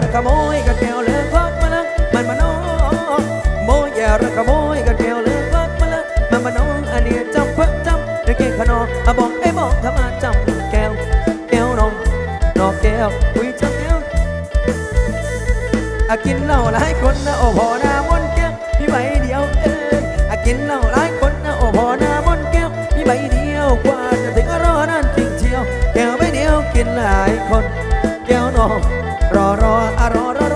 รขโมยกันแกวเลือกวักมาละมันมาน้องโมยรขโมยกันแกวเลือกวักมาละมันมาน้องอันเดียจำเพิ่จำในเก่งขนออาบอกไอ้บอกทำมาจำแก้วแก้วน้องนอกแก้วคุยจำแก้วอากินเหล้าหลายคนนะโอ้พอหน้ามนแก้วพี่ใบเดียวเอออากินเหล้าหลายคนนะโอ้พอหน้ามนแก้วพี่ใบเดียวกว่าจะถึงรอนั่นจริงเชียวแก้วใบเดียวกินหลายคนแก้วน้อง รอรออะรอรอ